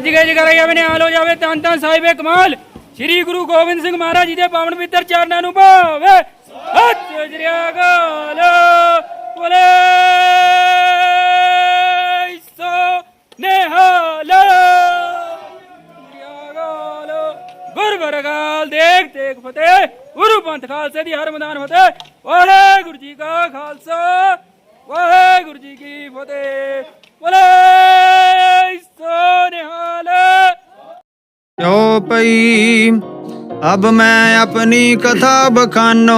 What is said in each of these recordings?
ਗੱਜ ਕੇ ਜਗਰਾ ਜਾਵੇ ਨਿਹਾਲ ਹੋ ਜਾਵੇ ਤਨ ਤਨ ਸਾਹਿਬੇ ਕਮਾਲ। ਸ੍ਰੀ ਗੁਰੂ ਗੋਬਿੰਦ ਸਿੰਘ ਮਹਾਰਾਜ ਜੀ ਦੇ ਪਾਵਨ ਪਵਿੱਤਰ ਚਰਨਾਂ ਨੂੰ ਭਾਵੇ। ਸਤਿ ਸ੍ਰੀ ਅਕਾਲ ਬੋਲੇ। ਸੋ ਨਿਹਾਲ ਸ੍ਰੀ ਦੇਖ ਦੇਖ ਫਤਿਹ, ਗੁਰੂ ਪੰਥ ਖਾਲਸੇ ਦੀ ਹਰ ਮੈਦਾਨ ਫਤਿਹ। ਵਾਹਿਗੁਰੂ ਜੀ ਕਾ ਖਾਲਸਾ, ਵਾਹਿਗੁਰੂ ਜੀ ਕੀ ਫਤਿਹ। ਬੋਲੇ। ਜੋ ਪਈ ਅਬ ਮੈਂ ਆਪਣੀ ਕਥਾ ਬਖਾਨੋ।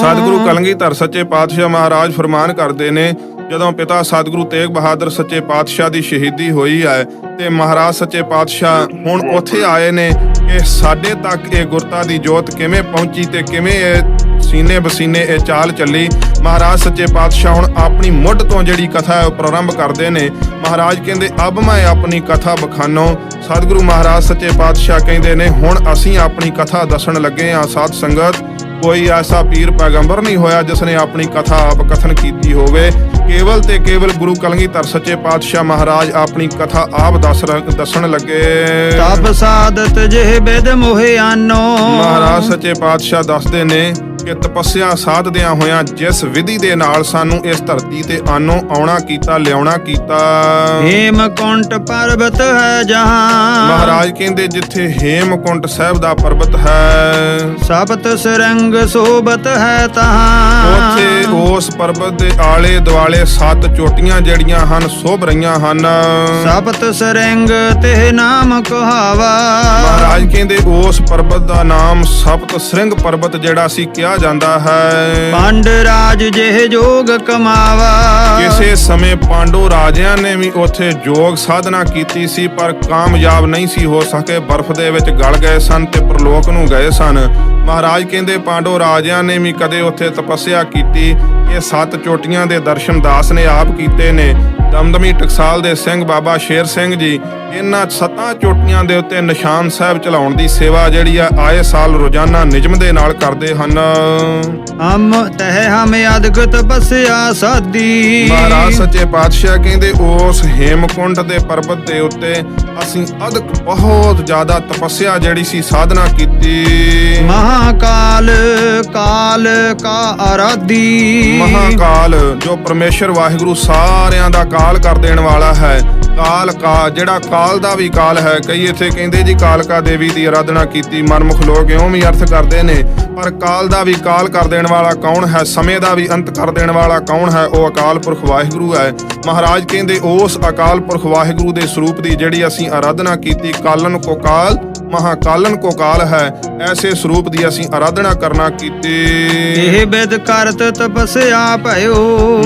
ਸਤਿਗੁਰੂ ਕਲਗੀਧਰ ਸੱਚੇ ਪਾਤਸ਼ਾਹ ਮਹਾਰਾਜ ਫਰਮਾਨ ਕਰਦੇ ਨੇ, ਜਦੋਂ ਪਿਤਾ ਸਤਿਗੁਰੂ ਤੇਗ ਬਹਾਦਰ ਸੱਚੇ ਪਾਤਸ਼ਾਹ ਦੀ ਸ਼ਹੀਦੀ ਹੋਈ ਹੈ, ਤੇ ਮਹਾਰਾਜ ਸੱਚੇ ਪਾਤਸ਼ਾਹ ਹੁਣ ਉੱਥੇ ਆਏ ਨੇ ਕਿ ਸਾਡੇ ਤੱਕ ਇਹ ਗੁਰਤਾ ਦੀ ਜੋਤ ਕਿਵੇਂ ਪਹੁੰਚੀ ਤੇ ਕਿਵੇਂ ਇਹ ਸੀਨੇ ਬਸੀਨੇ ਇਹ ਚਾਲ ਚੱਲੀ। ਮਹਾਰਾਜ ਸੱਚੇ ਪਾਤਸ਼ਾਹ ਹੁਣ ਆਪਣੀ ਮੁੱਢ ਤੋਂ ਜਿਹੜੀ ਕਥਾ ਹੈ ਉਹ ਪ੍ਰਾਰੰਭ ਕਰਦੇ ਨੇ। ਮਹਾਰਾਜ ਕਹਿੰਦੇ ਅਬ ਮੈਂ ਆਪਣੀ ਕਥਾ ਬਖਾਨੋ। ਸਤਿਗੁਰੂ ਮਹਾਰਾਜ ਸੱਚੇ ਪਾਤਸ਼ਾਹ ਕਹਿੰਦੇ ਨੇ ਹੁਣ ਅਸੀਂ ਆਪਣੀ ਕਥਾ ਦੱਸਣ ਲੱਗੇ ਹਾਂ ਸਾਧ ਸੰਗਤ। ਕੋਈ ਐਸਾ ਪੀਰ ਪੈਗੰਬਰ ਨਹੀਂ ਹੋਇਆ ਜਿਸ ਨੇ ਆਪਣੀ ਕਥਾ ਆਪ ਕਥਨ ਕੀਤੀ ਹੋਵੇ। ਕੇਵਲ ਤੇ ਕੇਵਲ ਗੁਰੂ ਕਲਗੀਧਰ ਸੱਚੇ ਪਾਤਸ਼ਾਹ ਮਹਾਰਾਜ ਆਪਣੀ ਕਥਾ ਆਪ ਦੱਸ ਦੱਸਣ ਲੱਗੇ। ਤਪ ਸਾਧਤ ਜਿਹ ਬਿਦ ਮੋਹਿਆਨੋ। ਮਹਾਰਾਜ ਸੱਚੇ ਪਾਤਸ਼ਾਹ ਦੱਸਦੇ ਨੇ ਕਿ ਤਪੱਸਿਆ ਸਾਧਦਿਆਂ ਹੋਇਆਂ ਜਿਸ ਵਿਧੀ ਦੇ ਨਾਲ ਸਾਨੂੰ ਇਸ ਧਰਤੀ ਤੇ ਆਨੋਂ ਆਉਣਾ ਕੀਤਾ ਲਿਆਉਣਾ ਕੀਤਾ। ਹੇਮ ਕੁੰਟ ਪਰਬਤ ਹੈ ਜਹਾਂ। ਮਹਾਰਾਜ ਕਹਿੰਦੇ ਜਿੱਥੇ ਹੇਮਕੁੰਟ ਸਾਹਿਬ ਦਾ ਪਰਬਤ ਹੈ ਸਬਤ ਸਰੰਗ ਸੋਬਤ ਹੈ ਤਹਾਂ। ਉੱਥੇ ਉਸ ਪਰਬਤ ਦੇ ਆਲੇ ਦੁਆਲੇ ਸੱਤ ਚੋਟੀਆਂ ਜਿਹੜੀਆਂ ਹਨ ਸੋਭ ਰਹੀਆਂ ਹਨ। ਸਬਤ ਸਰੰਗ ਤੇ ਨਾਮ ਕਹਾਵਾ। ਮਹਾਰਾਜ ਕਹਿੰਦੇ ਉਸ ਪਰਬਤ ਦਾ ਨਾਮ ਸਪਤ ਸ੍ਰਿੰਗ ਪਰਬਤ ਜਿਹੜਾ ਸੀ ਕਿਹਾ ਜਾਂਦਾ ਹੈ। ਪੰਡ ਰਾਜ ਜਿਹ ਜੋਗ ਕਮਾਵਾ। ਕਿਸੇ ਸਮੇਂ ਪਾਂਡੋ ਰਾਜਿਆਂ ਨੇ ਵੀ ਉੱਥੇ ਯੋਗ ਸਾਧਨਾ ਕੀਤੀ ਸੀ ਪਰ ਕਾਮਯਾਬ ਨਹੀਂ ਸੀ ਹੋ ਸਕੇ। ਬਰਫ਼ ਦੇ ਵਿੱਚ ਗਲ ਗਏ ਸਨ ਤੇ ਪ੍ਰਲੋਕ ਨੂੰ ਗਏ ਸਨ। ਮਹਾਰਾਜ ਕਹਿੰਦੇ ਪਾਂਡੋ ਰਾਜਿਆਂ ਨੇ ਵੀ ਕਦੇ ਉੱਥੇ ਤਪੱਸਿਆ ਕੀਤੀ। ਇਹ ਸੱਤ ਚੋਟੀਆਂ ਦੇ ਦਰਸ਼ਨ ਦਾਸ ਨੇ ਆਪ ਕੀਤੇ ਨੇ। ਦਮਦਮੀ ਟਕਸਾਲ ਦੇ ਸਿੰਘ ਬਾਬਾ ਸ਼ੇਰ ਸਿੰਘ ਜੀ ਇਹਨਾਂ ਸੱਤਾਂ ਚੋਟੀਆਂ ਦੇ ਉੱਤੇ ਨਿਸ਼ਾਨ ਸਾਹਿਬ ਚਲਾਉਣ ਦੀ ਸੇਵਾ ਜਿਹੜੀ ਆ ਆਏ ਸਾਲ ਰੋਜ਼ਾਨਾ ਨਿਯਮ ਦੇ ਨਾਲ ਕਰਦੇ ਹਨ। ਹਮ ਤਹਿ ਹਮ ਅਦਕ ਤਪਸਿਆ ਸਾਦੀ। ਮਹਾਰਾਜ ਸੱਚੇ ਪਾਤਸ਼ਾਹ ਕਹਿੰਦੇ ਉਸ ਹੇਮਕੁੰਡ ਦੇ ਪਰਬਤ ਦੇ ਉੱਤੇ ਅਸੀਂ ਅਦਕ ਬਹੁਤ ਜ਼ਿਆਦਾ ਤਪੱਸਿਆ ਜਿਹੜੀ ਸੀ ਸਾਧਨਾ ਕੀਤੀ। ਮਹਾਕਾਲ ਕਾਲ ਕਾ ਆਰਾਧੀ। ਮਹਾਕਾਲ ਜੋ ਪਰਮੇਸ਼ਰ ਵਾਹਿਗੁਰੂ ਸਾਰਿਆਂ ਦਾ ਕਾਲ ਕਰ ਦੇਣ ਵਾਲਾ ਹੈ। ਕਾਲ ਕਾ, ਜਿਹੜਾ ਕਾਲ ਦਾ ਵੀ ਕਾਲ ਹੈ, ਕਈ ਇੱਥੇ ਕਹਿੰਦੇ ਜੀ ਕਾਲਕਾ ਦੇਵੀ ਦੀ ਆਰਾਧਨਾ ਕੀਤੀ, ਮਨਮੁਖ ਲੋਕ ਇਉਂ ਵੀ ਅਰਥ ਕਰਦੇ ਨੇ। ਪਰ ਕਾਲ ਦਾ ਵੀ ਕਾਲ ਕਰ ਦੇਣ ਵਾਲਾ ਕੌਣ ਹੈ, ਸਮੇਂ ਦਾ ਵੀ ਅੰਤ ਕਰ ਦੇਣ ਵਾਲਾ ਕੌਣ ਹੈ, ਉਹ ਅਕਾਲ ਪੁਰਖ ਵਾਹਿਗੁਰੂ ਹੈ। ਮਹਾਰਾਜ ਕਹਿੰਦੇ, ਉਸ ਅਕਾਲ ਪੁਰਖ ਵਾਹਿਗੁਰੂ ਦੇ ਸਰੂਪ ਦੀ ਜਿਹੜੀ ਅਸੀਂ ਆਰਾਧਨਾ ਕੀਤੀ, ਕਾਲਨ ਕੋ ਕਾਲ ਮਹਾਕਾਲਨ ਕੋ ਕਾਲ ਹੈ। ਐਸੇ ਸਰੂਪ ਦੀ ਅਸੀਂ ਆਰਾਧਨਾ ਕਰਨਾ ਕੀਤੀ। ਇਹ ਬਿਦ ਕਰਤ ਤਪਸਿਆ ਭਇਓ।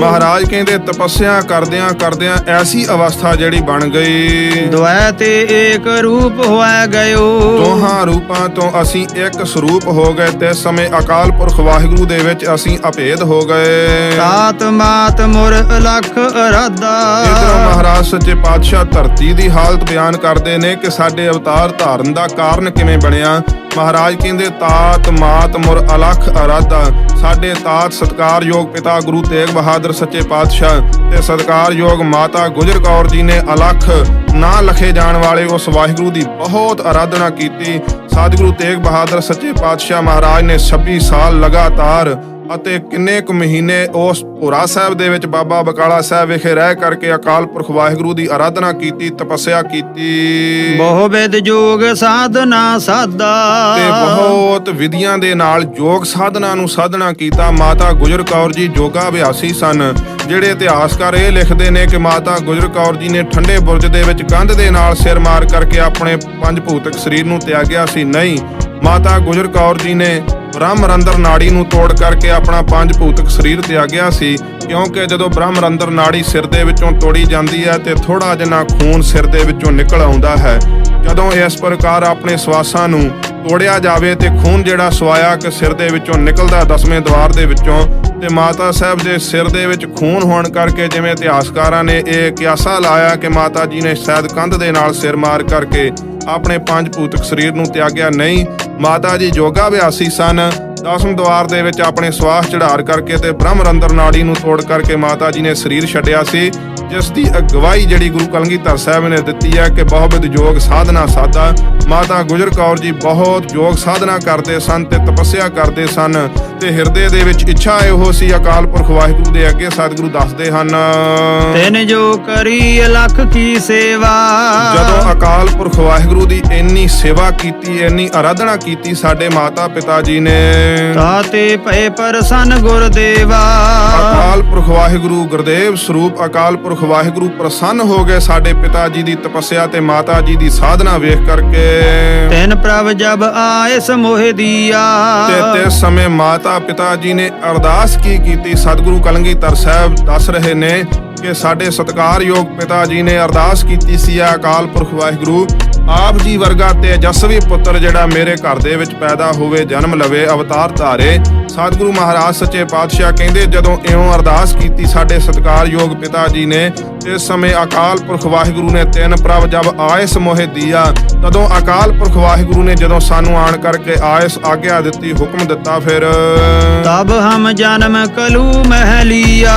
ਮਹਾਰਾਜ ਕਹਿੰਦੇ ਤਪੱਸਿਆ ਕਰਦਿਆਂ ਕਰਦਿਆਂ ਐਸੀ ਅਵਸਥਾ ਜਿਹੜੀ ਬਣ ਗਈ। ਦੁਐ ਤੇ ਏਕ ਰੂਪ ਹੋਇ ਗਇਓ। ਦੋਹਾਂ ਰੂਪਾਂ ਤੋਂ ਅਸੀਂ ਇੱਕ ਸਰੂਪ ਹੋ ਗਏ। ਤੇ ਸਮੇਂ ਅਕਾਲ ਪੁਰਖ ਵਾਹਿਗੁਰੂ ਦੇ ਵਿੱਚ ਅਸੀਂ ਅਭੇਦ ਹੋ ਗਏ। ਤਾਤ ਮਾਤ ਮੁਰ ਅਲਖ ਅਰਾਧਾ। ਇਧਰੋਂ ਮਹਾਰਾਜ ਸੱਚੇ ਪਾਤਸ਼ਾਹ ਧਰਤੀ ਦੀ ਹਾਲਤ ਬਿਆਨ ਕਰਦੇ ਨੇ ਕਿ ਸਾਡੇ ਅਵਤਾਰ ਧਾਰਨ ਦਾ ਕਾਰਨ ਕਿਵੇਂ ਬਣਿਆ? ਮਹਾਰਾਜ ਕਹਿੰਦੇ, ਤਾਤ ਮਾਤ ਮੁਰ ਅਲਖ ਅਰਾਧਾ। ਸਾਡੇ ਤਾਤ ਸਤਕਾਰਯੋਗ ਪਿਤਾ ਗੁਰੂ ਤੇਗ ਬਹਾਦਰ ਸੱਚੇ ਪਾਤਸ਼ਾਹ ਤੇ ਸਤਕਾਰਯੋਗ ਮਾਤਾ ਗੁਜਰ ਕੌਰ ਜੀ ਨੇ ਅਲਖ ਨਾ ਲਖੇ ਜਾਣ ਵਾਲੇ ਉਸ ਵਾਹਿਗੁਰੂ ਦੀ ਬਹੁਤ ਆਰਾਧਨਾ ਕੀਤੀ। ਸਤਿਗੁਰੂ ਤੇਗ ਬਹਾਦਰ ਸੱਚੇ ਪਾਤਸ਼ਾਹ ਮਹਾਰਾਜ ਨੇ 26 ਸਾਲ ਲਗਾਤਾਰ ਅਤੇ ਕਿੰਨੇ ਕੁ ਮਹੀਨੇ ਉਸ ਭੋਰਾ ਸਾਹਿਬ ਦੇ ਵਿੱਚ ਬਾਬਾ ਬਕਾਲਾ ਸਾਹਿਬ ਵਿਖੇ ਰਹਿ ਕਰਕੇ ਅਕਾਲ ਪੁਰਖ ਵਾਹਿਗੁਰੂ ਦੀ ਆਰਾਧਨਾ ਕੀਤੀ ਤਪੱਸਿਆ ਕੀਤੀ। ਬਹੁ ਬਿਦ ਜੋਗ ਸਾਧਨਾ ਸਾਦਾ ਤੇ ਬਹੁਤ ਵਿਧੀਆਂ ਦੇ ਨਾਲ ਯੋਗ ਸਾਧਨਾ ਨੂੰ ਸਾਧਨਾ ਕੀਤਾ। ਮਾਤਾ ਗੁਜਰ ਕੌਰ ਜੀ ਜੋਗਾ ਅਭਿਆਸੀ ਸਨ ਜਿਹੜੇ ਇਤਿਹਾਸਕਾਰ ਇਹ ਲਿਖਦੇ ਨੇ ਕਿ ਮਾਤਾ ਗੁਜਰ ਕੌਰ ਜੀ ਨੇ ਠੰਡੇ ਬੁਰਜ ਦੇ ਵਿੱਚ ਕੰਧ ਦੇ ਨਾਲ ਸਿਰ ਮਾਰ ਕਰਕੇ ਆਪਣੇ ਪੰਜ ਭੂਤਕ ਸਰੀਰ ਨੂੰ ਤਿਆਗਿਆ ਸੀ। ਨਹੀਂ ਮਾਤਾ ਗੁਜਰ ਕੌਰ ਜੀ ਨੇ ਬ੍ਰਹਮ ਰੰਦਰ ਨਾੜੀ ਨੂੰ ਤੋੜ ਕਰਕੇ ਆਪਣਾ ਪੰਜ ਭੂਤਕ ਸਰੀਰ ਤਿਆਗਿਆ ਸੀ, ਕਿਉਂਕਿ ਜਦੋਂ ਬ੍ਰਹਮ ਰੰਦਰ ਨਾੜੀ ਸਿਰ ਦੇ ਵਿੱਚੋਂ ਤੋੜੀ ਜਾਂਦੀ ਹੈ ਤੇ ਥੋੜਾ ਜਿਹਾ ਖੂਨ ਸਿਰ ਦੇ ਵਿੱਚੋਂ ਨਿਕਲ ਆਉਂਦਾ ਹੈ, ਜਦੋਂ ਇਸ ਪ੍ਰਕਾਰ ਆਪਣੇ ਸਵਾਸਾਂ ਨੂੰ ਤੋੜਿਆ ਜਾਵੇ ਤੇ ਖੂਨ ਜਿਹੜਾ ਸਵਾਇਆ ਕਿ ਸਿਰ ਦੇ ਵਿੱਚੋਂ ਨਿਕਲਦਾ ਦਸਵੇਂ ਦਵਾਰ ਦੇ ਵਿੱਚੋਂ, ਤੇ ਮਾਤਾ ਸਾਹਿਬ ਦੇ ਸਿਰ ਦੇ ਵਿੱਚ ਖੂਨ ਹੋਣ ਕਰਕੇ ਜਿਵੇਂ ਇਤਿਹਾਸਕਾਰਾਂ ਨੇ ਇਹ ਕਿਆਸਾ ਲਾਇਆ ਕਿ ਮਾਤਾ ਜੀ ਨੇ ਸ਼ਾਇਦ ਕੰਧ ਦੇ ਨਾਲ ਸਿਰ ਮਾਰ ਕਰਕੇ ਆਪਣੇ ਪੰਜ ਭੂਤਕ ਸਰੀਰ ਨੂੰ ਤਿਆਗਿਆ ਨਹੀਂ। ਮਾਤਾ ਜੀ ਯੋਗਾ ਅਭਿਆਸੀ ਸਨ। ਦਸਮ ਦਵਾਰ ਦੇ ਵਿੱਚ ਆਪਣੇ ਸਵਾਸ ਚੜਾਰ ਕਰਕੇ ਤੇ ਬ੍ਰਹਮ ਰੰਦਰ ਨਾੜੀ ਨੂੰ ਤੋੜ ਕਰਕੇ ਮਾਤਾ ਜੀ ਨੇ ਸਰੀਰ ਛੱਡਿਆ ਸੀ। ਜਿਸ ਦੀ ਅਗਵਾਈ ਜਿਹੜੀ ਗੁਰੂ ਕਲਗੀਧਰ ਸਾਹਿਬ ਨੇ ਦਿੱਤੀ ਹੈ ਕਿ ਬਹੁਵਿਧ ਯੋਗ ਸਾਧਨਾ ਸਾਦਾ ਮਾਤਾ ਗੁਜਰ ਕੌਰ ਜੀ ਬਹੁਤ ਯੋਗ ਸਾਧਨਾ ਕਰਦੇ ਸਨ ਤੇ ਤਪੱਸਿਆ ਕਰਦੇ ਸਨ ਤੇ ਹਿਰਦੇ ਦੇ ਵਿੱਚ ਇੱਛਾ ਇਹੋ ਸੀ ਅਕਾਲ ਪੁਰਖ ਵਾਹਿਗੁਰੂ ਦੇ ਅੱਗੇ ਸਤਿਗੁਰੂ ਦੱਸਦੇ ਹਨ। ਤਿਨ ਜੋ ਕਰੀ ਲਖ ਕੀ ਸੇਵਾ। ਜਦੋਂ ਅਕਾਲ ਪੁਰਖ ਵਾਹਿਗੁਰੂ ਦੀ ਇੰਨੀ ਸੇਵਾ ਕੀਤੀ ਇੰਨੀ ਆਰਾਧਨਾ ਕੀਤੀ ਸਾਡੇ ਮਾਤਾ ਪਿਤਾ ਜੀ ਨੇ। ਤਾਤੇ ਭਏ ਪ੍ਰਸੰਨ ਗੁਰਦੇਵਾ। ਅਕਾਲ ਪੁਰਖ ਵਾਹਿਗੁਰੂ ਗੁਰਦੇਵ ਸਰੂਪ ਅਕਾਲ ਪੁਰਖ ਵਾਹਿਗੁਰੂ ਪ੍ਰਸੰਨ ਹੋ ਗਏ ਸਾਡੇ ਪਿਤਾ ਜੀ ਦੀ ਤਪੱਸਿਆ ਤੇ ਮਾਤਾ ਜੀ ਦੀ ਸਾਧਨਾ ਵੇਖ ਕਰਕੇ। ਤਿਨ ਪ੍ਰਭ ਜਬ ਆਏ ਸਮੋਹ ਦੀਆ। ਤੇ ਤੇ ਸਮੇਂ ਮਾਤਾ ਪਿਤਾ ਜੀ ਨੇ ਅਰਦਾਸ ਕੀ ਕੀਤੀ? ਸਤਿਗੁਰੂ ਕਲਗੀਧਰ ਸਾਹਿਬ ਦੱਸ ਰਹੇ ਨੇ ਕਿ ਸਾਡੇ ਸਤਿਕਾਰਯੋਗ ਪਿਤਾ ਜੀ ਨੇ ਅਰਦਾਸ ਕੀਤੀ ਸੀ ਆ ਅਕਾਲ ਪੁਰਖ ਵਾਹਿਗੁਰੂ ਆਪ ਜੀ ਵਰਗਾ ਤੇਜਸਵੀ ਪੁੱਤਰ ਜਿਹੜਾ ਮੇਰੇ ਘਰ ਦੇ ਵਿੱਚ ਪੈਦਾ ਹੋਵੇ, ਜਨਮ ਲਵੇ, ਅਵਤਾਰ ਧਾਰੇ, ਸਤਿਗੁਰੂ ਮਹਾਰਾਜ, ਸੱਚੇ ਪਾਤਸ਼ਾਹ ਕਹਿੰਦੇ ਜਦੋਂ ਇਉਂ ਅਰਦਾਸ ਕੀਤੀ, ਸਾਡੇ ਸਤਿਕਾਰਯੋਗ ਪਿਤਾ ਜੀ ਨੇ ਇਸ ਸਮੇਂ ਅਕਾਲ ਪੁਰਖ ਵਾਹਿਗੁਰੂ ਨੇ ਤਿੰਨ ਪ੍ਰਭ ਜਬ ਆਇਸ ਮੋਹਿ ਦੀਆ ਤਦੋਂ ਅਕਾਲ ਪੁਰਖ ਵਾਹਿਗੁਰੂ ਨੇ ਜਦੋਂ ਸਾਨੂੰ ਆਣ ਕਰਕੇ ਆਇਸ ਆਗਿਆ ਦਿੱਤੀ ਹੁਕਮ ਦਿੱਤਾ ਫਿਰ। ਤਬ ਹਮ ਜਨਮ ਕਲੂ ਮਹਿਲੀਆ।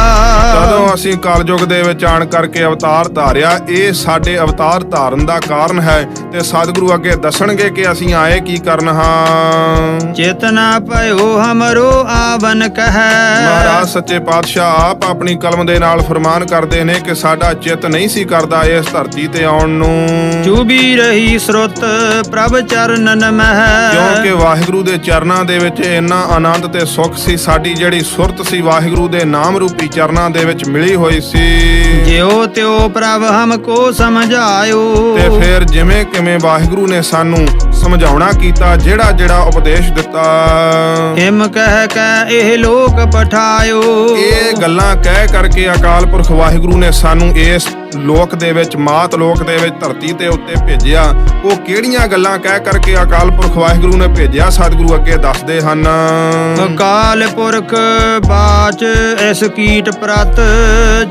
ਜਦੋਂ ਅਸੀਂ ਕਲਯੁਗ ਦੇ ਵਿੱਚ ਆਣ ਕਰਕੇ ਅਵਤਾਰ ਧਾਰਿਆ ਇਹ ਸਾਡੇ ਅਵਤਾਰ ਧਾਰਨ ਦਾ ਕਾਰਨ ਹੈ ਤੇ ਸਤਿਗੁਰੂ ਅੱਗੇ ਦੱਸਣਗੇ ਕਿ ਅਸੀਂ ਆਏ ਕੀ ਕਰਨ ਹਾਂ। ਚੇਤਨਾ ਭਇਓ ਹਮਰੋ ਆਵਨ ਕਹੈ। ਮਹਾਰਾਜ ਸੱਚੇ ਪਾਤਸ਼ਾਹ ਆਪ ਆਪਣੀ ਕਲਮ ਦੇ ਨਾਲ ਫਰਮਾਨ ਕਰਦੇ ਨੇ ਕਿ ਸਾਡਾ ਚਿੱਤ ਨਹੀਂ ਸੀ ਕਰਦਾ ਇਸ ਧਰਤੀ ਤੇ ਆਉਣ ਨੂੰ। ਚੁਬੀ ਰਹੀ ਸਰੁੱਤ ਪ੍ਰਭ ਚਰਨਨ ਮਹਿ। ਕਿਉਂਕਿ ਵਾਹਿਗੁਰੂ ਦੇ ਚਰਨਾਂ ਦੇ ਵਿੱਚ ਇੰਨਾ ਆਨੰਦ ਤੇ ਸੁੱਖ ਸੀ ਸਾਡੀ ਜਿਹੜੀ ਸੁਰਤ ਸੀ ਵਾਹਿਗੁਰੂ ਦੇ ਨਾਮ ਰੂਪੀ ਚਰਨਾਂ ਦੇ ਵਿੱਚ ਮਿਲੀ ਹੋਈ ਸੀ। ਜਿਉ ਤਿਉ ਪ੍ਰਭ ਹਮਕੋ ਸਮਝਾਇਓ। ਤੇ ਫਿਰ ਜਿਵੇਂ ਕਿਵੇਂ ਵਾਹਿਗੁਰੂ ਨੇ ਸਾਨੂੰ ਸਮਝਾਉਣਾ ਕੀਤਾ ਜਿਹੜਾ ਜਿਹੜਾ ਉਪਦੇਸ਼ ਦਿੱਤਾ। ਹਿਮ ਕਹਿ ਕੈ ਇਹ ਲੋਕ ਪਠਾਇਓ। ਇਹ ਗੱਲਾਂ ਕਹਿ ਕਰਕੇ ਅਕਾਲ ਪੁਰਖ ਵਾਹਿਗੁਰੂ ਨੇ ਸਾਨੂੰ ਇਸ ਲੋਕ ਦੇ ਵਿੱਚ ਮਾਤ ਲੋਕ ਦੇ ਵਿੱਚ ਧਰਤੀ ਤੇ ਉੱਤੇ ਭੇਜਿਆ। ਉਹ ਕਿਹੜੀਆਂ ਗੱਲਾਂ ਕਹਿ ਕਰਕੇ ਅਕਾਲ ਪੁਰਖ ਵਾਹਿਗੁਰੂ ਨੇ ਭੇਜਿਆ? ਸਤਿਗੁਰੂ ਅੱਗੇ ਦੱਸਦੇ ਹਨ। ਅਕਾਲ ਪੁਰਖ ਬਾਚ ਇਸ ਕੀਟ ਪ੍ਰਤ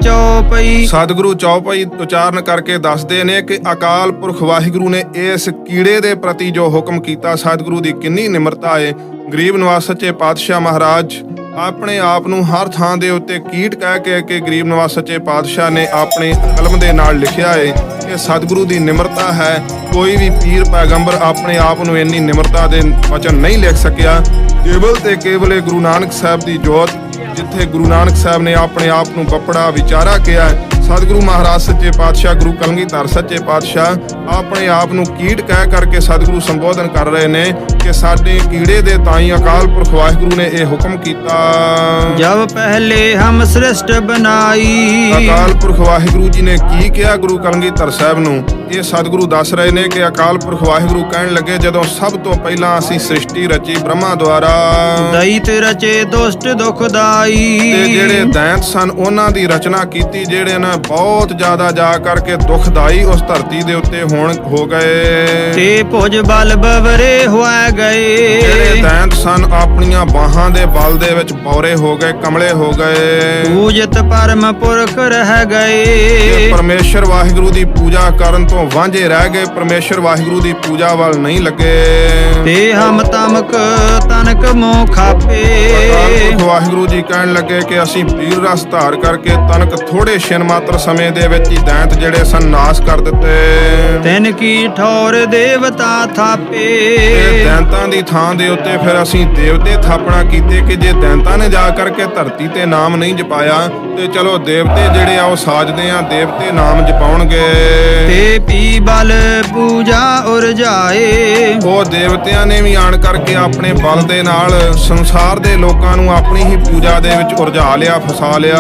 ਚਉਪਈ ਸਤਿਗੁਰੂ ਚੌਪਈ ਉਚਾਰਨ ਕਰਕੇ ਦੱਸਦੇ ਨੇ ਕਿ ਅਕਾਲ ਪੁਰਖ ਵਾਹਿਗੁਰੂ ਨੇ ਇਸ ਕੀੜੇ ਦੇ ਪ੍ਰਤੀ ਜੋ ਹੁਕਮ ਕੀਤਾ ਸਤਿਗੁਰੂ ਦੀ ਕਿੰਨੀ ਨਿਮਰਤਾ ਹੈ ਗਰੀਬ ਨਿਵਾਸ ਸੱਚੇ ਪਾਤਸ਼ਾਹ ਮਹਾਰਾਜ, ਆਪਣੇ ਆਪ ਨੂੰ ਹਰ ਥਾਂ ਦੇ ਉੱਤੇ ਕੀਟ ਕਹਿ ਕੇ ਕਿ ਗਰੀਬ ਨਿਵਾਸ ਸੱਚੇ ਪਾਤਸ਼ਾਹ ਨੇ ਆਪਣੇ ਕਲਮ ਦੇ ਨਾਲ ਲਿਖਿਆ ਹੈ ਕਿ ਸਤਿਗੁਰੂ ਦੀ ਨਿਮਰਤਾ ਹੈ। ਕੋਈ ਵੀ ਪੀਰ ਪੈਗੰਬਰ ਆਪਣੇ ਆਪ ਨੂੰ ਇੰਨੀ ਨਿਮਰਤਾ ਦੇ ਵਚਨ ਨਹੀਂ ਲਿਖ ਸਕਿਆ। ਕੇਵਲ ਤੇ ਕੇਵਲ ਇਹ ਗੁਰੂ ਨਾਨਕ ਸਾਹਿਬ ਦੀ ਜੋਤ, ਜਿੱਥੇ ਗੁਰੂ ਨਾਨਕ ਸਾਹਿਬ ਨੇ ਆਪਣੇ ਆਪ ਨੂੰ ਬੱਪੜਾ ਵਿਚਾਰਾ ਕਿਹਾ, ਸਤਿਗੁਰੂ ਮਹਾਰਾਜ ਸੱਚੇ ਪਾਤਸ਼ਾਹ, ਗੁਰੂ ਕਲਗੀਧਰ ਸੱਚੇ ਪਾਤਸ਼ਾਹ, ਆਪਣੇ ਆਪ ਨੂੰ ਕੀਟ ਕਹਿ ਕਰਕੇ ਸਤਿਗੁਰੂ ਸੰਬੋਧਨ ਕਰ ਰਹੇ ਨੇ। ਕਿ ਸਾਡੇ ਕੀੜੇ ਦੇ ਤਾਈ ਅਕਾਲ ਪੁਰਖ ਵਾਹਿਗੁਰੂ ਨੇ ਇਹ ਹੁਕਮ ਕੀਤਾ। ਜਬ ਪਹਿਲੇ ਹਮ ਸ੍ਰਿਸ਼ਟ ਬਨਾਈ ਅਕਾਲ ਪੁਰਖ ਵਾਹਿਗੁਰੂ ਜੀ ਨੇ ਕੀ ਕਿਹਾ ਗੁਰੂ ਕਲਗੀਧਰ ਸਾਹਿਬ ਨੂੰ? ਇਹ ਸਤਿਗੁਰੂ ਦੱਸ ਰਹੇ ਨੇ ਕਿ ਅਕਾਲ ਪੁਰਖ ਵਾਹਿਗੁਰੂ ਕਹਿਣ ਲੱਗੇ ਜਦੋਂ ਸਭ ਤੋਂ ਪਹਿਲਾਂ ਅਸੀਂ ਸ੍ਰਿਸ਼ਟੀ ਰਚੀ ਬ੍ਰਹਮਾ ਦੁਆਰਾ। ਦੈਤ ਰਚੇ ਦੁਸ਼ਟ ਦੁਖਦਾਈ। ਤੇ ਜਿਹੜੇ ਦੈਂਤ ਸਨ ਉਹਨਾਂ ਦੀ ਰਚਨਾ ਕੀਤੀ ਜਿਹੜੇ ਨੇ ਬਹੁਤ ਜ਼ਿਆਦਾ ਜਾ ਕਰਕੇ ਦੁਖਦਾਈ ਉਸ ਧਰਤੀ ਦੇ ਉੱਤੇ ਹੋਣ ਹੋ ਗਏ। ਤੇ ਭੁਜ ਬਲ ਬਵਰੇ ਹੋਇ ਗਏ। ਦੈਂਤ ਸਨ ਆਪਣੀਆਂ ਬਾਹਾਂ ਦੇ ਬਲ ਦੇ ਵਿੱਚ ਬੌਰੇ ਹੋ ਗਏ ਕਮਲੇ ਹੋ ਗਏ। ਪੂਜਤ ਪਰਮ ਪੁਰਖ ਰਹਿ ਗਏ। ਪਰਮੇਸ਼ਰ ਵਾਹਿਗੁਰੂ ਦੀ ਪੂਜਾ ਕਰਨ ਤੋਂ ਵਾਂਝੇ ਰਹਿ ਗਏ ਪਰਮੇਸ਼ਰ ਵਾਹਿਗੁਰੂ ਦੀ ਪੂਜਾ ਵੱਲ ਨਹੀਂ ਲੱਗੇ। ਤੇ ਹਮ ਤਮਕ ਤਨਕ ਮੋ ਖਾਪੇ। ਵਾਹਿਗੁਰੂ ਜੀ ਕਹਿਣ ਲੱਗੇ ਕਿ ਅਸੀਂ ਪੀਰ ਰਸ ਧਾਰ ਕਰਕੇ ਤਨਕ ਥੋੜੇ ਛਿਨ ਮਾਤਰ ਸਮੇਂ ਦੇ ਵਿੱਚ ਹੀ ਦੈਂਤ ਜਿਹੜੇ ਸਨ ਨਾਸ ਕਰ ਦਿੱਤੇ। ਤਿਨ ਕੀ ਠੌਰ ਦੇਵਤਾ ਥਾਪੇ। ਦੈਂਤਾਂ ਦੀ ਥਾਂ ਦੇ ਉੱਤੇ ਫਿਰ ਅਸੀਂ ਦੇਵਤੇ ਥਾਪਣਾ ਕੀਤੇ ਕਿ ਜੇ ਦੈਂਤਾਂ ਨੇ ਜਾ ਕਰਕੇ ਧਰਤੀ ਤੇ ਨਾਮ ਨਹੀਂ ਜਪਾਇਆ ਤੇ ਚਲੋ ਦੇਵਤੇ ਜਿਹੜੇ ਆ ਉਹ ਸਾਜਦੇ ਆ ਦੇਵਤੇ ਨਾਮ ਜਪਾਉਣਗੇ। ਤੇ ਪੀ ਬਲ ਪੂਜਾ ਉਰਜਾਏ ਉਹ ਦੇਵਤਿਆਂ ਨੇ ਵੀ ਆਣ ਕਰਕੇ ਆਪਣੇ ਬਲ ਦੇ ਨਾਲ ਸੰਸਾਰ ਦੇ ਲੋਕਾਂ ਨੂੰ ਆਪਣੀ ਹੀ ਪੂਜਾ ਦੇ ਵਿੱਚ ਉਰਝਾ ਲਿਆ ਫਸਾ ਲਿਆ।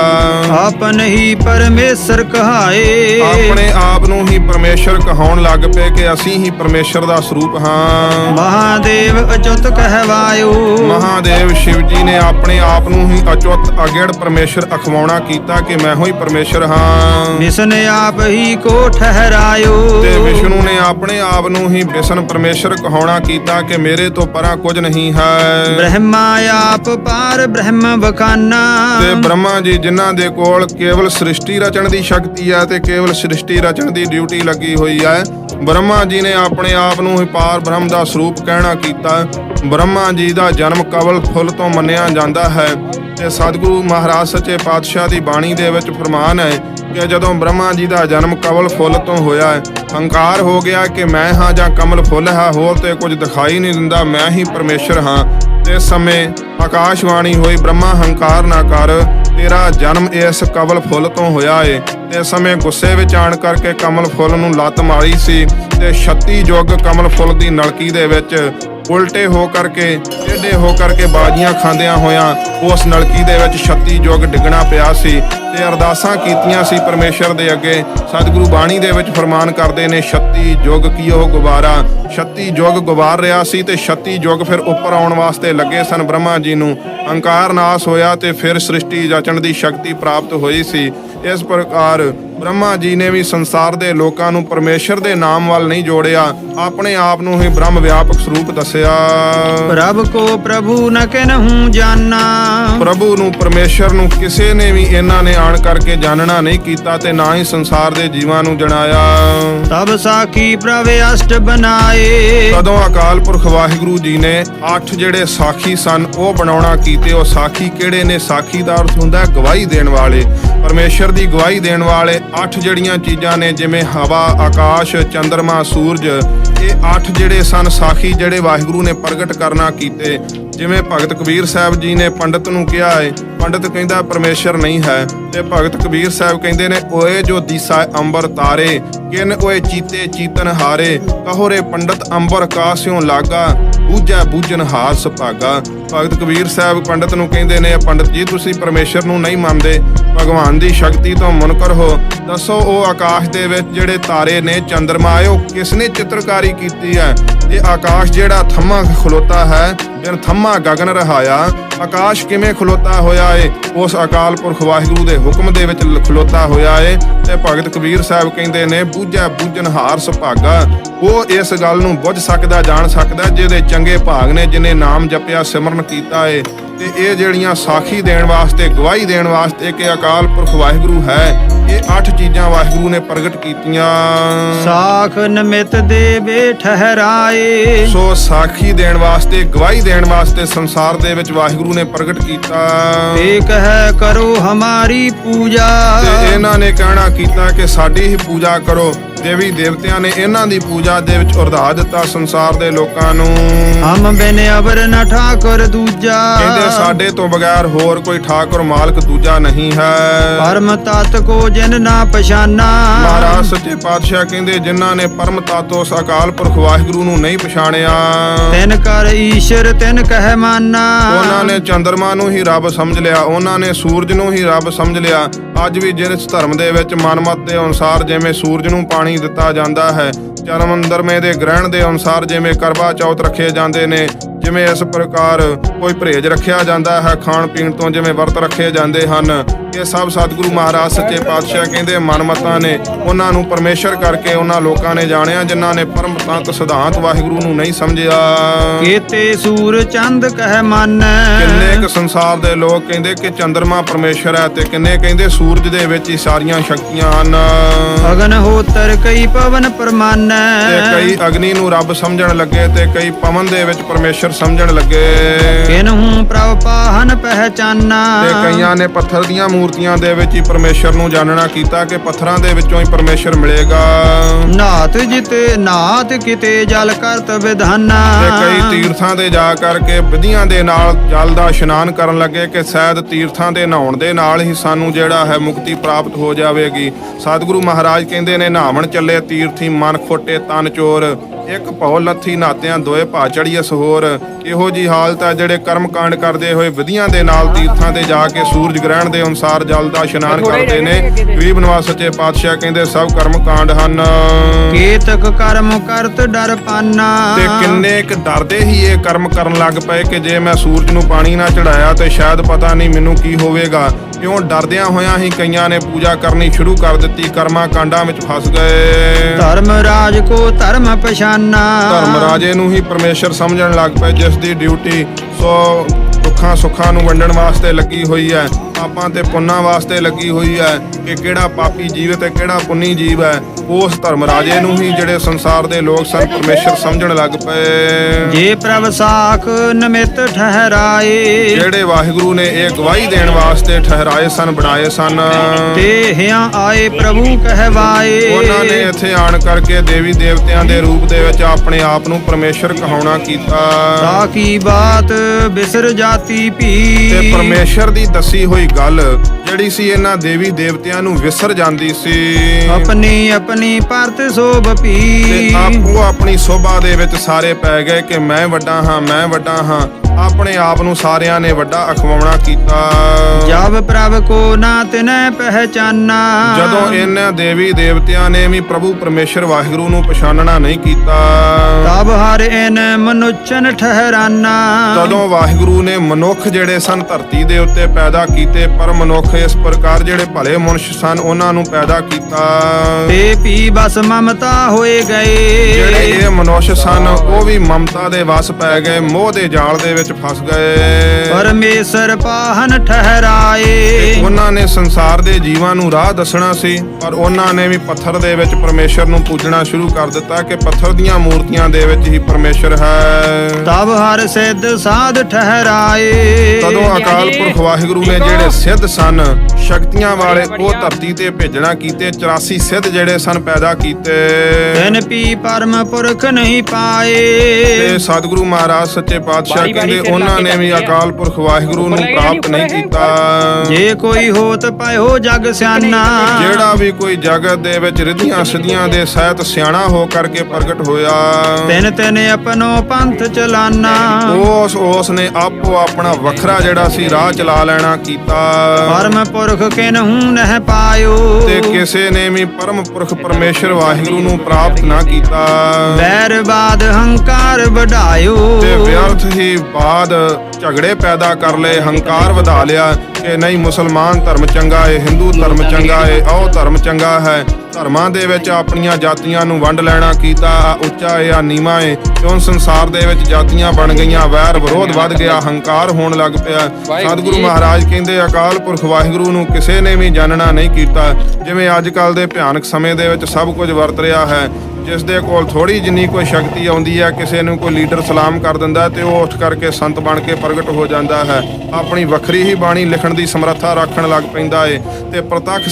ਆਪਨ ਹੀ ਪਰਮੇਸ਼ਰ ਕਹਾਏ। ਆਪਣੇ ਆਪ ਨੂੰ ਹੀ ਪਰਮੇਸ਼ਰ ਕਹਾਉਣ ਲੱਗ ਪਏ ਕਿ ਅਸੀਂ ਹੀ ਪਰਮੇਸ਼ਰ ਦਾ ਸਰੂਪ ਹਾਂ। ਮਹਾਦੇਵ ਅਚੁੱਤ ਕਹਿਵਾਇਓ। ਮਹਾਦੇਵ ਸ਼ਿਵ ਜੀ ਨੇ ਆਪਣੇ ਆਪ ਨੂੰ ਹੀ ਅਚੁੱਤ ਅਗੜ ਪਰਮੇਸ਼ਰ ਅਖਵਾਉਣਾ ਕੀਤਾ ਕਿ ਮੈਂ ਹੋਈ ਪਰਮੇਸ਼ਰ ਹਾਂ। ਵਿਸ਼ਨ ਆਪ ਹੀ ਕੋ ਠਹਿਰਾਇਓ। ਤੇ ਵਿਸ਼ਨੂੰ ਨੇ ਆਪਣੇ ਆਪ ਨੂੰ ਹੀ ਵਿਸ਼ਨ ਪਰਮੇਸ਼ਰ ਕਹਾਉਣਾ ਕੀਤਾ ਕਿ ਮੇਰੇ ਤੋਂ ਪਰਾਂ ਕੁਝ ਨਹੀਂ ਹੈ। ਬ੍ਰਹਮਾ ਆਪ ਪਾਰ ਬ੍ਰਹਮ ਬਖਾਨਾ। ਤੇ ਬ੍ਰਹਮਾ ਜੀ ਜਿਨ੍ਹਾਂ ਦੇ ਕੋਲ ਕੇਵਲ ਸ੍ਰਿਸ਼ਟੀ ਰਚਣ ਦੀ ਸ਼ਕਤੀ ਹੈ ਤੇ ਕੇਵਲ ਸ੍ਰਿਸ਼ਟੀ ਰਚਣ ਦੀ ਡਿਊਟੀ ਲੱਗੀ ਹੋਈ ਹੈ। ਬ੍ਰਹਮਾ ਜੀ ਨੇ ਆਪਣੇ ਆਪ ਨੂੰ ਹੀ ਪਾਰ ਬ੍ਰਹਮ ਦਾ ਸਰੂਪ ਕਹਿਣਾ ਕੀਤਾ। ਬ੍ਰਹਮਾ ਜੀ ਦਾ ਜਨਮ ਕਵਲ ਫੁੱਲ ਤੋਂ ਮੰਨਿਆ ਜਾਂਦਾ ਹੈ ਤੇ ਸਤਿਗੁਰੂ ਮਹਾਰਾਜ ਸੱਚੇ ਪਾਤਸ਼ਾਹ ਦੀ ਬਾਣੀ ਦੇ ਵਿੱਚ ਫਰਮਾਨ ਹੈ ਕਿ ਜਦੋਂ ਬ੍ਰਹਮਾ ਜੀ ਦਾ ਜਨਮ ਕਵਲ ਫੁੱਲ ਤੋਂ ਹੋਇਆ ਹੈ, ਹੰਕਾਰ ਹੋ ਗਿਆ ਕਿ ਮੈਂ ਹਾਂ ਜਾਂ ਕਮਲ ਫੁੱਲ ਹੈ, ਹੋਰ ਤੇ ਕੁਝ ਦਿਖਾਈ ਨਹੀਂ ਦਿੰਦਾ, ਮੈਂ ਹੀ ਪਰਮੇਸ਼ਰ ਹਾਂ। ਤੇ ਸਮੇਂ ਆਕਾਸ਼ਵਾਣੀ ਹੋਈ, ਬ੍ਰਹਮਾ ਹੰਕਾਰ ਨਾ ਕਰ। ਤੇਰਾ ਜਨਮ ਇਸ ਕਮਲ ਫੁੱਲ ਤੋਂ ਹੋਇਆ ਏ। ਤੇ ਸਮੇਂ ਗੁੱਸੇ ਵਿੱਚ ਆਣ ਕਰਕੇ ਕਮਲ ਫੁੱਲ ਨੂੰ ਲੱਤ ਮਾਰੀ ਸੀ। ਤੇ 36 ਯੁੱਗ ਕਮਲ ਫੁੱਲ ਦੀ ਨਲਕੀ ਦੇ ਵਿੱਚ ਉਲਟੇ ਹੋ ਕਰਕੇ, ਟੇਢੇ ਹੋ ਕਰਕੇ ਬਾਜੀਆਂ ਖਾਂਦਿਆਂ ਹੋਇਆਂ ਉਸ ਨਲਕੀ ਦੇ ਵਿੱਚ 36 ਯੁੱਗ ਡਿੱਗਣਾ ਪਿਆ ਸੀ। ਤੇ ਅਰਦਾਸਾਂ ਕੀਤੀਆਂ ਸੀ ਪਰਮੇਸ਼ਰ ਦੇ ਅੱਗੇ। ਸਤਿਗੁਰੂ ਬਾਣੀ ਦੇ ਵਿੱਚ ਫਰਮਾਨ ਕਰਦੇ ਨੇ 36 ਯੁੱਗ ਕੀਓ ਗੁਬਾਰਾ। 36 ਯੁੱਗ ਗੁਬਾਰ ਰਿਹਾ ਸੀ ਤੇ 36 ਯੁੱਗ ਫਿਰ ਉੱਪਰ ਆਉਣ ਵਾਸਤੇ ਲੱਗੇ ਸਨ ਬ੍ਰਹਮਾ ਜੀ ਨੂੰ। ਹੰਕਾਰ ਨਾਸ ਹੋਇਆ ਤੇ ਫਿਰ ਸ੍ਰਿਸ਼ਟੀ ਰਚਣ ਦੀ ਸ਼ਕਤੀ ਪ੍ਰਾਪਤ ਹੋਈ ਸੀ। ਇਸ ਪ੍ਰਕਾਰ ਬ੍ਰਹਮਾ ਜੀ ਨੇ ਵੀ ਸੰਸਾਰ ਦੇ ਲੋਕਾਂ ਨੂੰ ਪਰਮੇਸ਼ਰ ਦੇ ਨਾਮ ਵੱਲ ਨਹੀਂ ਜੋੜਿਆ, ਆਪਣੇ ਆਪ ਨੂੰ ਹੀ ਬ੍ਰਹਮ ਵਿਆਪਕ ਸਰੂਪ ਦੱਸਿਆ। ਪ੍ਰਭ ਕੋ ਪ੍ਰਭੂ ਨ ਕਿਨਹੂ ਜਾਨਾ। ਪ੍ਰਭੂ ਨੂੰ ਪਰਮੇਸ਼ਰ ਨੂੰ ਕਿਸੇ ਨੇ ਵੀ ਇਹਨਾਂ ਨੇ ਆਣ ਕਰਕੇ ਜਾਣਨਾ ਨਹੀਂ ਕੀਤਾ ਤੇ ਨਾ ਹੀ ਸੰਸਾਰ ਦੇ ਜੀਵਾਂ ਨੂੰ ਜਣਾਇਆ। ਤਬ ਸਾਖੀ ਪ੍ਰਭ ਅਸ਼ਟ ਬਨਾਏ ਕਦੋਂ ਅਕਾਲ ਪੁਰਖ ਵਾਹਿਗੁਰੂ ਜੀ ਨੇ ਅੱਠ ਜਿਹੜੇ ਸਾਖੀ ਸਨ ਉਹ ਬਣਾਉਣਾ ਕੀਤੇ ਉਹ ਸਾਖੀ ਕਿਹੜੇ ਨੇ? ਸਾਖੀ ਦਾ ਅਰਥ ਹੁੰਦਾ ਗਵਾਹੀ ਦੇਣ ਵਾਲੇ। ਪਰਮੇਸ਼ਰ ਦੀ ਗਵਾਹੀ ਦੇਣ ਵਾਲੇ ਅੱਠ ਜਿਹੜੀਆਂ ਚੀਜ਼ਾਂ ਨੇ ਜਿਵੇਂ ਹਵਾ ਆਕਾਸ਼ ਚੰ드ਰਮਾ ਸੂਰਜ ਇਹ ਅੱਠ ਜਿਹੜੇ ਸਨ ਸਾਖੀ ਜਿਹੜੇ ਵਾਹਿਗੁਰੂ ਨੇ ਪ੍ਰਗਟ ਕਰਨਾ ਕੀਤੇ। ਜਿਵੇਂ ਭਗਤ ਕਬੀਰ ਸਾਹਿਬ ਜੀ ਨੇ ਪੰਡਤ ਨੂੰ ਕਿਹਾ ਹੈ ਪੰਡਤ ਕਹਿੰਦਾ, ਪਰਮੇਸ਼ਰ ਨਹੀਂ ਹੈ। ਤੇ ਭਗਤ ਕਬੀਰ ਸਾਹਿਬ ਕਹਿੰਦੇ ਨੇ, ਓਏ ਜੋ ਦੀਸਾ ਅੰਬਰ ਤਾਰੇ, ਕਿਨ ਓਏ ਚੀਤੇ ਚੀਤਨ ਹਾਰੇ, ਕਹੋ ਰੇ ਪੰਡਤ ਅੰਬਰ ਕਾਸਿਓ ਲਾਗਾ, ਬੂਝੈ ਬੂਝਨ ਹਾਰ ਸੁਭਾਗਾ ਭਗਤ ਕਬੀਰ ਸਾਹਿਬ ਪੰਡਤ ਨੂੰ ਕਹਿੰਦੇ ਨੇ, ਪੰਡਤ ਜੀ, ਤੁਸੀਂ ਪਰਮੇਸ਼ਰ ਨੂੰ ਨਹੀਂ ਮੰਨਦੇ। ਭਗਵਾਨ ਦੀ ਸ਼ਕਤੀ ਤੋਂ ਮੁਨਕਰ ਹੋ। ਦੱਸੋ ਉਹ ਆਕਾਸ਼ ਦੇ ਵਿੱਚ ਜਿਹੜੇ ਤਾਰੇ ਨੇ, ਚੰਦਰਮਾ ਹੈ ਕਿਸ ਨੇ ਚਿੱਤਰਕਾਰੀ ਕੀਤੀ ਹੈ? ਇਹ ਆਕਾਸ਼ ਜਿਹੜਾ ਥੰਮਾ ਖਲੋਤਾ ਹੈ ਬਿਨ ਥੰਮਾ ਗਗਨ ਰਹਾਇਆ। ਆਕਾਸ਼ ਕਿਵੇਂ ਖਲੋਤਾ ਹੋਇਆ ਏ? ਉਸ ਅਕਾਲ ਪੁਰਖ ਵਾਹਿਗੁਰੂ ਦੇ ਹੁਕਮ ਦੇ ਵਿੱਚ ਖਲੋਤਾ ਹੋਇਆ ਏ ਤੇ ਭਗਤ ਕਬੀਰ ਸਾਹਿਬ ਕਹਿੰਦੇ ਨੇ, ਬੂਝੈ ਬੂਝਨ ਹਾਰ ਸੁਭਾਗਾ। ਉਹ ਇਸ ਗੱਲ ਨੂੰ ਬੁੱਝ ਸਕਦਾ, ਜਾਣ ਸਕਦਾ, ਜਿਹਦੇ ਚੰਗੇ ਭਾਗ ਨੇ ਜਿਨੇ ਨਾਮ ਜਪਿਆ, ਸਿਮਰਨ ਕੀਤਾ ਏ। ਤੇ ਇਹ ਜਿਹੜੀਆਂ ਸਾਖੀ ਦੇਣ ਵਾਸਤੇ, ਗਵਾਹੀ ਦੇਣ ਵਾਸਤੇ ਕਿ ਅਕਾਲ ਪੁਰਖ ਵਾਹਿਗੁਰੂ ਹੈ ਇਹ ਅੱਠ ਚੀਜ਼ਾਂ ਵਾਹਿਗੁਰੂ ਨੇ ਪ੍ਰਗਟ ਕੀਤੀਆਂ। ਸਾਖ ਨਮਿਤ ਦੇਵੇ ਠਹਿਰਾਏ। ਸੋ ਸਾਖੀ ਦੇਣ ਵਾਸਤੇ ਗਵਾਹੀ ਦੇਣ ਵਾਸਤੇ ਸੰਸਾਰ ਦੇ ਵਿੱਚ ਵਾਹਿਗੁਰੂ ਨੇ ਪ੍ਰਗਟ ਕੀਤਾ। ਏਕ ਹੈ ਕਰੋ ਹਮਾਰੀ ਪੂਜਾ। ਤੇ ਇਹਨਾਂ ਨੇ ਕਹਿਣਾ ਕੀਤਾ ਕਿ ਸਾਡੀ ਹੀ ਪੂਜਾ ਕਰੋ। ਦੇਵੀ ਦੇਵਤਿਆਂ ਨੇ ਇਹਨਾਂ ਦੀ ਪੂਜਾ ਦੇ ਵਿੱਚ ਉਰਧਾ ਦਿੱਤਾ ਸੰਸਾਰ ਦੇ ਲੋਕਾਂ ਨੂੰ। ਹਮ ਬਿਨ ਅਵਰ ਨ ਠਾਕੁਰ ਦੂਜਾ। ਕਹਿੰਦੇ ਸਾਡੇ ਤੋਂ ਬਗੈਰ ਹੋਰ ਕੋਈ ਠਾਕੁਰ ਮਾਲਕ ਦੂਜਾ ਨਹੀਂ ਹੈ। ਪਰਮ ਤਤ ਕੋ ਜਿਨ ਨਾ ਪਛਾਨਾ। ਮਹਾਰਾਜ ਸੱਚੇ ਪਾਤਸ਼ਾਹ ਕਹਿੰਦੇ ਜਿਨ੍ਹਾਂ ਨੇ ਪਰਮ ਤਤ ਉਸ ਅਕਾਲ ਪੁਰਖ ਵਾਹਿਗੁਰੂ ਨੂੰ ਨਹੀਂ ਪਛਾਣਿਆ। ਤਿਨ ਕਰ ਈਸ਼ਰ ਤਿਨ ਕਹਿ ਮਾਨਾ। ਉਹਨਾਂ ਨੇ ਚੰ드ਰਮਾ ਨੂੰ ਹੀ ਰੱਬ ਸਮਝ ਲਿਆ ਉਹਨਾਂ ਨੇ ਸੂਰਜ ਨੂੰ ਹੀ ਰੱਬ ਸਮਝ ਲਿਆ। ਅੱਜ ਵੀ ਜਿਸ ਧਰਮ ਦੇ ਵਿੱਚ ਮਨਮਤ ਦੇ ਅਨੁਸਾਰ ਜਿਵੇਂ ਸੂਰਜ ਨੂੰ ਪਾਣੀ ਦਿੱਤਾ ਜਾਂਦਾ ਹੈ। ਚਰਮੰਦਰਮੇ ਦੇ ਗ੍ਰਹਿਣ ਦੇ ਅਨੁਸਾਰ ਜਿਵੇਂ ਕਰਵਾ ਚੌਥ ਰੱਖੇ ਜਾਂਦੇ ਨੇ, ਜਿਵੇਂ ਇਸ ਪ੍ਰਕਾਰ ਕੋਈ ਪਰਹੇਜ ਰੱਖਿਆ ਜਾਂਦਾ ਹੈ ਖਾਣ ਪੀਣ ਤੋਂ ਜਿਵੇਂ ਵਰਤ ਰੱਖੇ ਜਾਂਦੇ ਹਨ। ਇਹ ਸਭ ਸਤਿਗੁਰੂ ਮਹਾਰਾਜ ਸੱਚੇ ਪਾਤਸ਼ਾਹ ਕਹਿੰਦੇ ਮਨਮਤਾਂ ਨੇ ਉਹਨਾਂ ਨੂੰ ਪਰਮੇਸ਼ਰ ਕਰਕੇ ਉਹਨਾਂ ਲੋਕਾਂ ਨੇ ਜਾਣਿਆ ਜਿਨ੍ਹਾਂ ਨੇ ਪਰਮ ਤਤ ਸਿਧਾਂਤ ਵਾਹਿਗੁਰੂ ਨੂੰ ਨਹੀਂ ਸਮਝਿਆ। ਕੀਤੇ ਸੂਰ ਚੰਦ ਕਹਿ ਮਨ। ਕਿੰਨੇ ਕੁ ਸੰਸਾਰ ਦੇ ਲੋਕ ਕਹਿੰਦੇ ਕਿ ਚੰ드ਰਮਾ ਪਰਮੇਸ਼ਰ ਹੈ ਤੇ ਕਿੰਨੇ ਕਹਿੰਦੇ ਸੂਰਜ ਦੇ ਵਿੱਚ ਹੀ ਸਾਰੀਆਂ ਸ਼ਕਤੀਆਂ ਹਨ। ਅਗਨ ਹੋਤਰ ਕਈ ਪਵਨ ਪਰਮਾਨ। ਤੇ ਕਈ ਅਗਨੀ ਨੂੰ ਰੱਬ ਸਮਝਣ ਲੱਗੇ ਤੇ ਕਈ ਪਵਨ ਦੇ ਵਿੱਚ ਪਰਮੇਸ਼ਰ ਸਮਝਣ ਲੱਗੇ। ਕਿਨਹੂ ਪ੍ਰਭ ਪਹਿਚਾਨਾ ਤੇ ਕਈਆਂ ਨੇ ਪੱਥਰ ਦੀਆਂ ਮੂਰਤੀਆਂ ਦੇ ਵਿੱਚ ਹੀ ਪਰਮੇਸ਼ਰ ਨੂੰ ਜਾਣਨਾ ਕੀਤਾ ਕਿ ਪੱਥਰਾਂ ਦੇ ਵਿੱਚੋਂ ਹੀ ਪਰਮੇਸ਼ਰ ਮਿਲੇਗਾ। ਨਾਥ ਜਿਤੇ ਨਾਥ ਕਿਤੇ ਜਲ ਕਰਤ ਵਿਧਾਨਾ। ਤੇ ਕਈ ਤੀਰਥਾਂ ਤੇ ਜਾ ਕਰਕੇ ਵਿਧੀਆਂ ਦੇ ਨਾਲ ਜਲ ਦਾ ਇਸ਼ਨਾਨ ਕਰਨ ਲੱਗੇ ਕਿ ਸ਼ਾਇਦ ਤੀਰਥਾਂ ਦੇ ਨਹਾਉਣ ਦੇ ਨਾਲ ਹੀ ਸਾਨੂੰ ਜਿਹੜਾ ਹੈ ਮੁਕਤੀ ਪ੍ਰਾਪਤ ਹੋ ਜਾਵੇਗੀ। ਸਤਿਗੁਰੂ ਮਹਾਰਾਜ ਕਹਿੰਦੇ ਨੇ ਨਹਾਵਣ ਚੱਲੇ ਤੀਰਥੀ ਮਨ ਖੋਟੇ ਤਨ ਚੋਰ। ਇੱਕ ਭਉ ਲੱਥੀ ਨਾਤਿਆਂ ਦੋਏ ਭਾ ਚੜੀਐ ਸਹੋਰ। ਇਹੋ ਜੀ ਹਾਲਤ ਹੈ ਜਿਹੜੇ ਕਰਮ ਕਾਂਡ ਕਰਦੇ ਹੋਏ ਵਿਧੀਆਂ ਦੇ ਨਾਲ ਤੀਰਥਾਂ ਤੇ ਜਾ ਕੇ ਸੂਰਜ ਗ੍ਰਹਿਣ ਦੇ ਅਨੁਸਾਰ ਜਲ ਦਾ ਇਸ਼ਨਾਨ ਕਰਦੇ ਨੇ। ਗਰੀਬ ਨਵਾਜ ਸੱਚੇ ਪਾਤਸ਼ਾਹ ਕਹਿੰਦੇ ਸਭ ਕਰਮ ਕਾਂਡ ਹਨ। ਕੀਤਕ ਕਰਮ ਕਰਤ ਡਰ ਪਾਨਾ। ਤੇ ਕਿੰਨੇ ਕੁ ਡਰਦੇ ਹੀ ਇਹ ਕਰਮ ਕਰਨ ਲੱਗ ਪਏ ਕਿ ਜੇ ਮੈਂ ਸੂਰਜ ਨੂੰ ਪਾਣੀ ਨਾ ਚੜਾਇਆ ਤੇ ਸ਼ਾਇਦ ਪਤਾ ਨਹੀਂ ਮੈਨੂੰ ਕੀ ਹੋਵੇਗਾ। ਕਿਉਂ ਡਰਦਿਆਂ ਹੋਇਆਂ ਹੀ ਕਈਆਂ ਨੇ ਪੂਜਾ ਕਰਨੀ ਸ਼ੁਰੂ ਕਰ ਦਿੱਤੀ ਕਰਮਾਂ ਕਾਂਡਾਂ ਵਿੱਚ ਫਸ ਗਏ। ਧਰਮ ਰਾਜ ਕੋ ਧਰਮ ਪਛਾਨਾ। ਧਰਮ ਰਾਜੇ ਨੂੰ ਹੀ ਪਰਮੇਸ਼ਰ ਸਮਝਣ ਲੱਗ ਪਏ ਜਿਸ ਦੀ ਡਿਊਟੀ ਸੋ ਦੁੱਖਾਂ ਸੁੱਖਾਂ ਨੂੰ ਵੰਡਣ ਵਾਸਤੇ ਲੱਗੀ ਹੋਈ ਹੈ। ਪਾਪਾਂ ਤੇ ਪੁੰਨਾਂ ਵਾਸਤੇ ਲੱਗੀ ਹੋਈ ਹੈ ਕਿ ਕਿਹੜਾ ਪਾਪੀ ਜੀਵ ਤੇ ਕਿਹੜਾ ਪੁੰਨੀ ਜੀਵ ਹੈ ਉਸ ਧਰਮ ਰਾਜੇ ਨੂੰ ਹੀ ਜਿਹੜੇ ਸੰਸਾਰ ਦੇ ਲੋਕ ਸਨ ਪਰਮੇਸ਼ਰ ਸਮਝਣ ਲੱਗ ਪਏ। ਜੇ ਪ੍ਰਭ ਸਾਖ ਨਮਿਤ ਠਹਿਰਾਏ ਜਿਹੜੇ ਵਾਹਿਗੁਰੂ ਨੇ ਇਹ ਗਵਾਹੀ ਦੇਣ ਵਾਸਤੇ ਠਹਿਰਾਏ ਸਨ ਬਣਾਏ ਸਨ। ਤੇ ਹਿਆਂ ਆਏ ਪ੍ਰਭੂ ਕਹਿਵਾਏ। ਉਹਨਾਂ ਨੇ ਇੱਥੇ ਆਣ ਕਰਕੇ ਦੇਵੀ ਦੇਵਤਿਆਂ ਦੇ ਰੂਪ ਦੇ ਵਿੱਚ ਆਪਣੇ ਆਪ ਨੂੰ ਪਰਮੇਸ਼ਰ ਕਹਾਉਣਾ ਕੀਤਾ। ਤਾ ਕੀ ਬਾਤ ਬਿਸਰ ਜਾਤੀ ਭੀ। ਤੇ ਪਰਮੇਸ਼ਰ ਦੀ ਦੱਸੀ ਹੋਈ ਗੱਲ ਜਿਹੜੀ ਸੀ ਇਹਨਾਂ ਦੇਵੀ ਦੇਵਤਿਆਂ ਨੂੰ ਵਿਸਰ ਜਾਂਦੀ ਸੀ। ਆਪਣੀ ਆਪਣੀ ਪਰਤ ਸੋਭ ਤੇ ਪੀ ਆਪੋ ਆਪਣੀ ਸੋਭਾ ਦੇ ਵਿੱਚ ਸਾਰੇ ਪੈ ਗਏ ਕਿ ਮੈਂ ਵੱਡਾ ਹਾਂ ਮੈਂ ਵੱਡਾ ਹਾਂ। ਆਪਣੇ ਆਪ ਨੂੰ ਸਾਰਿਆਂ ਨੇ ਵੱਡਾ ਅਖਵਾਉਣਾ ਕੀਤਾ। ਜਬ ਪ੍ਰਭ ਕੋ ਨਾ ਤਿਨੈ ਪਹਿਚਾਨਾ। ਜਦੋਂ ਇਹਨਾਂ ਦੇਵੀ ਦੇਵਤਿਆਂ ਨੇ ਵੀ ਪ੍ਰਭੂ ਪਰਮੇਸ਼ਰ ਵਾਹਿਗੁਰੂ ਨੂੰ ਪਛਾਣਨਾ ਨਹੀਂ ਕੀਤਾ। ਤਬ ਹਰ ਇਨ ਮਨੁਚਨ ਠਹਿਰਾਨਾ। ਤਦੋਂ ਵਾਹਿਗੁਰੂ ਨੇ ਮਨੁੱਖ ਜਿਹੜੇ ਸਨ ਧਰਤੀ ਦੇ ਉੱਤੇ ਪੈਦਾ ਕੀਤੇ ਪਰ ਮਨੁੱਖ ਇਸ ਪ੍ਰਕਾਰ ਜਿਹੜੇ ਭਲੇ ਮਨੁੱਖ ਸਨ ਉਹਨਾਂ ਨੂੰ ਪੈਦਾ ਕੀਤਾ। ਤੇ ਪੀ ਬਸ ਮਮਤਾ ਹੋਏ ਜਿਹੜੇ ਗਏ ਇਹ ਮਨੁੱਖ ਸਨ ਉਹ ਵੀ ਮਮਤਾ ਦੇ ਵਸ ਪੈ ਗਏ ਮੋਹ ਦੇ ਜਾਲ ਦੇ ਵਿੱਚ ਫਸ ਗਏ। ਪਰਮੇਸ਼ਰ ਪਾਹਨ ਠਹਿਰਾਏ। ਉਹਨਾਂ ਨੇ ਸੰਸਾਰ ਦੇ ਜੀਵਾਂ ਨੂੰ ਰਾਹ ਦੱਸਣਾ ਸੀ ਪਰ ਉਹਨਾਂ ਨੇ ਵੀ ਪੱਥਰ ਦੇ ਵਿੱਚ ਪਰਮੇਸ਼ਰ ਨੂੰ ਪੂਜਣਾ ਸ਼ੁਰੂ ਕਰ ਦਿੱਤਾ ਕਿ ਪੱਥਰ ਦੀਆਂ ਮੂਰਤੀਆਂ ਦੇ ਵਿੱਚ ਹੀ ਪਰਮੇਸ਼ਰ ਹੈ। ਤਬ ਹਰ ਸਿੱਧ ਸਾਧ ਠਹਿਰਾਏ। ਤਦੋਂ ਅਕਾਲ ਪੁਰਖ ਵਾਹਿਗੁਰੂ ਨੇ ਜਿਹੜੇ ਸਿੱਧ ਸਨ ਸ਼ਕਤੀਆਂ ਵਾਲੇ ਉਹ ਧਰਤੀ ਤੇ ਭੇਜਣਾ ਕੀਤੇ 84 ਸਿੱਧ ਜਿਹੜੇ ਸਨ ਪੈਦਾ ਕੀਤੇ। ਤਨ ਪੀ ਪਰਮ ਪੁਰਖ ਨਹੀਂ ਪਾਏ। ਤੇ ਸਤਿਗੁਰੂ ਮਹਾਰਾਜ ਸੱਚੇ ਪਾਤਸ਼ਾਹ ਕਹਿੰਦੇ ਲਾ ਉਹਨਾਂ ਨੇ ਵੀ। ਅਕਾਲ ਪੁਰਖ ਵਾਹਿਗੁਰੂ ਨੂੰ ਪ੍ਰਾਪਤ ਨਹੀਂ ਕੀਤਾ। ਜੇ ਕੋਈ ਹੋਤ ਪਾਇਓ ਜਗ ਸਿਆਨਾ। ਜਿਹੜਾ ਵੀ ਕੋਈ ਜਗਤ ਦੇ ਵਿੱਚ ਰਿਧੀਆਂ ਸਿਧੀਆਂ ਦੇ ਸਹਿਤ ਸਿਆਣਾ ਹੋ ਕਰਕੇ ਪ੍ਰਗਟ ਹੋਇਆ। ਤਿਨ ਤਿਨ ਆਪਣੋ ਪੰਥ ਚਲਾਨਾ। ਉਸ ਉਸ ਨੇ ਆਪੋ ਆਪਣਾ ਵੱਖਰਾ ਜਿਹੜਾ ਸੀ ਰਾਹ ਚਲਾ ਲੈਣਾ ਕੀਤਾ। ਪਰਮ ਪੁਰਖ ਕਿਨਹੂ ਨਹਿ ਪਾਇਓ। ਤੇ ਕਿਸੇ ਨੇ ਵੀ ਪਰਮ ਪੁਰਖ ਪਰਮੇਸ਼ਰ ਵਾਹਿਗੁਰੂ ਨੂੰ ਪ੍ਰਾਪਤ ਨਾ ਕੀਤਾ। ਬੈਰ ਬਾਦ ਹੰਕਾਰ ਵਢਾਇਓ ਤੇ ਵਿਅਰਥ ਹੀ ਬਾਦ ਝਗੜੇ ਪੈਦਾ ਕਰ ਲਏ, ਹੰਕਾਰ ਵਧਾ ਲਿਆ ਕਿ ਨਹੀਂ ਮੁਸਲਮਾਨ ਧਰਮ ਚੰਗਾ ਏ, ਹਿੰਦੂ ਧਰਮ ਚੰਗਾ ਏ ਉਹ ਧਰਮ ਚੰਗਾ ਹੈ। ਧਰਮਾਂ ਦੇ ਵਿੱਚ ਆਪਣੀਆਂ ਜਾਤੀਆਂ ਨੂੰ ਵੰਡ ਲੈਣਾ ਕੀਤਾ ਉੱਚਾ ਏ ਆ ਨੀਵਾਂ ਏ। ਕਿਉਂ ਸੰਸਾਰ ਦੇ ਵਿੱਚ ਜਾਤੀਆਂ ਬਣ ਗਈਆਂ? ਵੈਰ ਵਿਰੋਧ ਵੱਧ ਗਿਆ ਹੰਕਾਰ ਹੋਣ ਲੱਗ ਪਿਆ। ਸਤਿਗੁਰੂ ਮਹਾਰਾਜ ਕਹਿੰਦੇ ਅਕਾਲ ਪੁਰਖ ਵਾਹਿਗੁਰੂ ਨੂੰ ਕਿਸੇ ਨੇ ਵੀ ਜਾਣਨਾ ਨਹੀਂ ਕੀਤਾ। ਜਿਵੇਂ ਅੱਜ ਕੱਲ ਦੇ ਭਿਆਨਕ ਸਮੇਂ ਦੇ ਵਿੱਚ ਸਭ ਕੁਝ ਵਰਤ ਰਿਹਾ ਹੈ। ਜਿਸ ਦੇ ਕੋਲ ਥੋੜੀ ਜਿੰਨੀ ਕੋਈ ਸ਼ਕਤੀ ਆਉਂਦੀ ਹੈ ਕਿਸੇ ਨੂੰ ਕੋਈ ਲੀਡਰ ਸਲਾਮ ਕਰ ਦਿੰਦਾ ਤੇ ਉਹ ਉੱਠ ਕਰਕੇ ਸੰਤ ਬਣ ਕੇ ਪ੍ਰਗਟ ਹੋ ਜਾਂਦਾ ਹੈ। ਆਪਣੀ ਵੱਖਰੀ ਹੀ ਬਾਣੀ ਲਿਖਣ ਦੀ ਸਮਰੱਥਾ ਰੱਖਣ ਲੱਗ ਪੈਂਦਾ ਏ ਤੇ ਪ੍ਰਤੱਖ